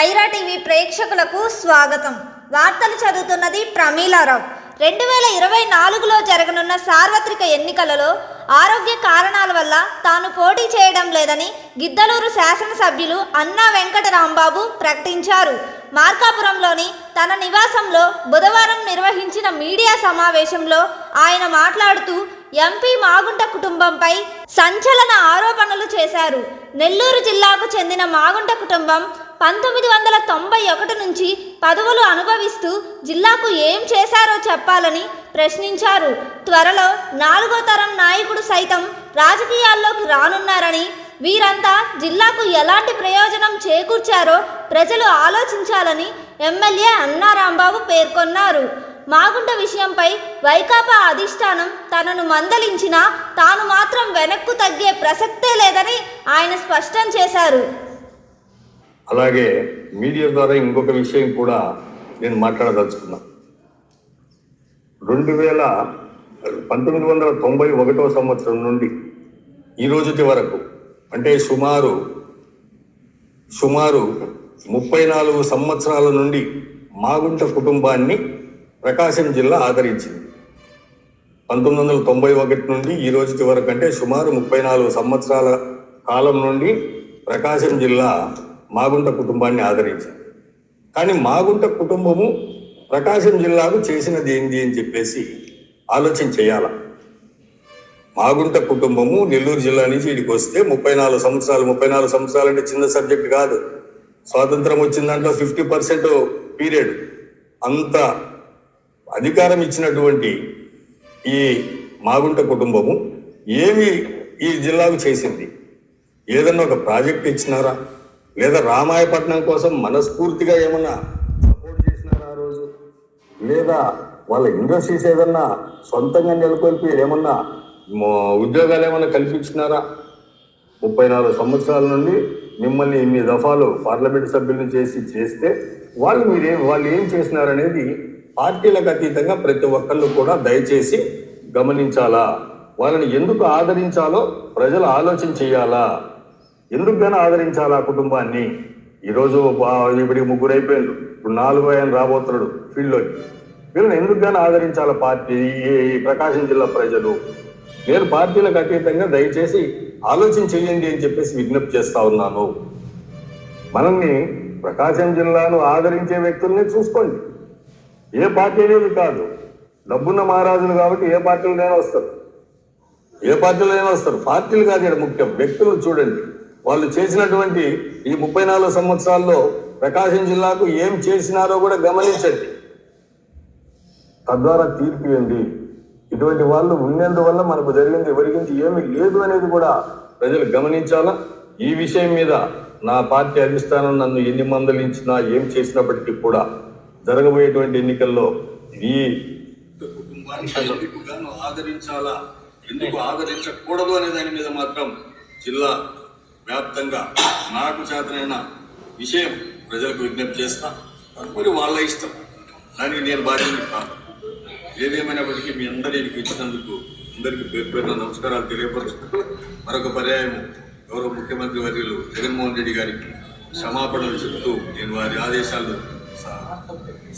Sye Raa TV ప్రేక్షకులకు స్వాగతం. వార్తలు చదువుతున్నది ప్రమీలారావు. రెండు వేల ఇరవై నాలుగులో జరగనున్న సార్వత్రిక ఎన్నికలలో ఆరోగ్య కారణాల వల్ల తాను పోటీ చేయడం లేదని గిద్దలూరు శాసనసభ్యులు అన్నా వెంకటరాంబాబు ప్రకటించారు. మార్కాపురంలోని తన నివాసంలో బుధవారం నిర్వహించిన మీడియా సమావేశంలో ఆయన మాట్లాడుతూ ఎంపీ మాగుంట కుటుంబంపై సంచలన ఆరోపణలు చేశారు. నెల్లూరు జిల్లాకు చెందిన మాగుంట కుటుంబం పంతొమ్మిది వందల తొంభై ఒకటి నుంచి పదవులు అనుభవిస్తూ జిల్లాకు ఏం చేశారో చెప్పాలని ప్రశ్నించారు. త్వరలో నాలుగో తరం నాయకుడు సైతం రాజకీయాల్లోకి రానున్నారని వీరంతా జిల్లాకు ఎలాంటి ప్రయోజనం చేకూర్చారో ప్రజలు ఆలోచించాలని ఎమ్మెల్యే అన్నారాంబాబు పేర్కొన్నారు. మాగుంట విషయంపై వైకాపా అధిష్టానం తనను మందలించినా తాను మాత్రం వెనక్కు తగ్గే ప్రసక్తే లేదని ఆయన స్పష్టం చేశారు. అలాగే మీడియా ద్వారా ఇంకొక విషయం కూడా నేను మాట్లాడదలుచుకున్నా. రెండు వేల పంతొమ్మిది వందల తొంభై ఒకటో సంవత్సరం నుండి ఈ రోజుటి వరకు అంటే సుమారు సుమారు ముప్పై నాలుగు సంవత్సరాల నుండి మాగుంట కుటుంబాన్ని ప్రకాశం జిల్లా ఆదరించింది. పంతొమ్మిది వందల తొంభై ఒకటి నుండి ఈ రోజుటి వరకు అంటే సుమారు ముప్పై నాలుగు సంవత్సరాల కాలం నుండి ప్రకాశం జిల్లా మాగుంట కుటుంబాన్ని ఆదరించింది కానీ మాగుంట కుటుంబము ప్రకాశం జిల్లాకు చేసినది ఏంది అని చెప్పేసి ఆలోచన చేయాల. మాగుంట కుటుంబము నెల్లూరు జిల్లా నుంచి ఇడికి వస్తే ముప్పై నాలుగు సంవత్సరాలు ముప్పై నాలుగు సంవత్సరాలు అంటే చిన్న సబ్జెక్ట్ కాదు. స్వాతంత్రం వచ్చిన దాంట్లో ఫిఫ్టీ పర్సెంట్ పీరియడ్. అంత అధికారం ఇచ్చినటువంటి ఈ మాగుంట కుటుంబము ఏమి ఈ జిల్లాకు చేసింది? ఏదన్నా ఒక ప్రాజెక్ట్ ఇచ్చినారా? లేదా రామాయపట్నం కోసం మనస్ఫూర్తిగా ఏమన్నా సపోర్ట్ చేసినారా ఆ రోజు? లేదా వాళ్ళ ఇండస్ట్రీస్ ఏదన్నా సొంతంగా నెలకొల్పి ఏమన్నా ఉద్యోగాలు ఏమన్నా కల్పించినారా? ముప్పై నాలుగు సంవత్సరాల నుండి మిమ్మల్ని ఇన్ని దఫాలు పార్లమెంట్ సభ్యులను చేసి చేస్తే వాళ్ళు మీరేం వాళ్ళు ఏం చేసినారనేది పార్టీలకు అతీతంగా ప్రతి ఒక్కళ్ళు కూడా దయచేసి గమనించాలా? వాళ్ళని ఎందుకు ఆదరించాలో ప్రజలు ఆలోచన చేయాలా? ఎందుకైనా ఆదరించాలి ఆ కుటుంబాన్ని? ఈరోజు ఇప్పటికి ఇప్పుడు ముగ్గురు అయిపోయారు ఇప్పుడు నాలుగు ఆయన రాబోతున్నాడు ఫీల్డ్లోకి. వీళ్ళని ఎందుకైనా ఆదరించాలి పార్టీ ఈ ఈ ప్రకాశం జిల్లా ప్రజలు? నేను పార్టీలకు అతీతంగా దయచేసి ఆలోచన చేయండి అని చెప్పేసి విజ్ఞప్తి చేస్తా ఉన్నాను. మనల్ని ప్రకాశం జిల్లాను ఆదరించే వ్యక్తుల్ని చూసుకోండి. ఏ పార్టీ అనేది కాదు. డబ్బున్న మహారాజులు కాబట్టి ఏ పార్టీలైనా వస్తారు. ఏ పార్టీలైనా వస్తారు. పార్టీలు కాదు ఇక్కడ ముఖ్యం. వ్యక్తులు చూడండి. వాళ్ళు చేసినటువంటి ఈ ముప్పై నాలుగు సంవత్సరాల్లో ప్రకాశం జిల్లాకు ఏం చేసినారో కూడా గమనించండి. తద్వారా తీర్పు ఏంది? ఇటువంటి వాళ్ళు ఉన్నందువల్ల మనకు జరిగింది ఎవరికించి ఏమి లేదు అనేది కూడా ప్రజలు గమనించాలా? ఈ విషయం మీద నా పార్టీ అధిష్టానం నన్ను ఎన్ని మందలించినా ఏం చేసినప్పటికీ కూడా జరగబోయేటువంటి ఎన్నికల్లో ఈ కుటుంబాన్ని ఆదరించాలా? ఎందుకు ఆదరించకూడదు అనే దాని మీద మాత్రం జిల్లా వ్యాప్తంగా నాకు చేతనైన విషయం ప్రజలకు విజ్ఞప్తి చేస్తా. మరి వాళ్ళ ఇష్టం. దానికి నేను బాధ్యత కాదు. ఏదేమైనప్పటికీ మీ అందరికి ఇచ్చినందుకు అందరికీ పేరు పేరున నమస్కారాలు తెలియపరుచుకుంటూ మరొక పర్యాయం గౌరవ ముఖ్యమంత్రి వర్యులు జగన్మోహన్ రెడ్డి గారికి క్షమాపణలు చెప్తూ నేను వారి ఆదేశాలు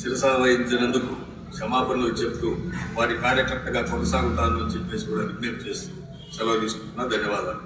శిరసావహించినందుకు క్షమాపణలు చెప్తూ వారి కార్యకర్తగా కొనసాగుతాను అని చెప్పేసి కూడా విజ్ఞప్తి చేస్తూ సెలవు తీసుకుంటున్నా. ధన్యవాదాలు.